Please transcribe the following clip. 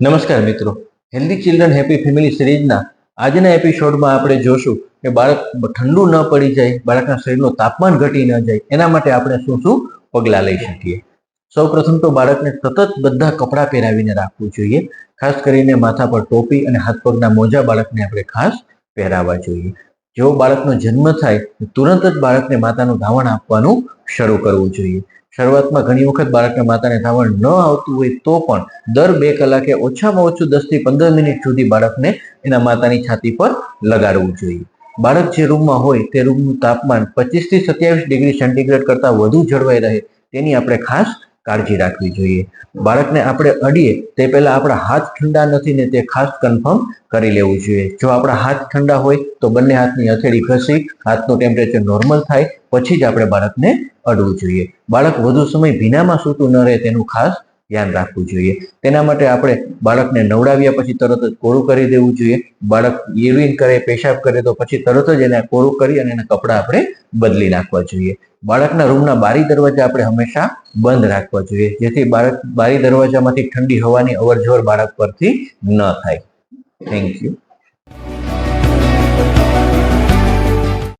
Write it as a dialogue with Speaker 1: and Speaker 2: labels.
Speaker 1: નમસ્કાર મિત્રો. Healthy children happy family સિરીઝના આજના એપિસોડમાં આપણે જોશું કે બાળક ઠંડુ ન પડી જાય, બાળકના શરીરનું તાપમાન ઘટી ન જાય, એના માટે આપણે શું શું પગલાં લઈ શકીએ? સૌ પ્રથમ તો બાળકને સતત બધા કપડાં પહેરાવીને રાખવું જોઈએ, ખાસ કરીને માથા પર ટોપી અને હાથ પગના મોજા બાળકને આપણે ખાસ પહેરાવવા જોઈએ. જો બાળકનો જન્મ થાય તુરંત જ બાળકને માતાનું ધાવણ આપવાનું શરૂ કરવું જોઈએ. શરૂઆતમાં ઘણી વખત બાળકને માતાને ધાવણ ન આવતું હોય તો પણ દર બે કલાકે ઓછામાં ઓછું દસથી પંદર મિનિટ સુધી બાળકને એના માતાની છાતી પર લગાડવું જોઈએ. બાળક જે રૂમમાં હોય તે રૂમનું તાપમાન પચીસથી સત્યાવીસ ડિગ્રી સેન્ટીગ્રેડ કરતાં વધુ જળવાઈ રહે તેની આપણે ખાસ કાળજી રાખવી જોઈએ. બાળકને આપણે અડીએ તે પહેલા આપણા હાથ ઠંડા નથી ને તે ખાસ કન્ફર્મ કરી લેવું જોઈએ. જો આપણા હાથ ઠંડા હોય તો બંને હાથની હથેળી ઘસી, હાથનું ટેમ્પરેચર નોર્મલ થાય, પછી જ આપણે બાળકને અડવું જોઈએ. બાળક વધુ સમય ભીનામાં સૂતું ન રહે તેનું ખાસ ધ્યાન રાખવું જોઈએ. તેના માટે આપણે બાળકને નવડાવ્યા પછી તરત જ કોરું કરી દેવું જોઈએ. બાળક યુરિન કરે, પેશાબ કરે તો પછી તરત જ એને કોરું કરી અને એના કપડાં આપણે બદલી નાખવા જોઈએ. બાળકના રૂમના બારી દરવાજા આપણે હંમેશા બંધ રાખવા જોઈએ. જેથી બાળક બારી દરવાજામાંથી ઠંડી હવાની અવરજવર બાળક પરથી ન થાય. Thank you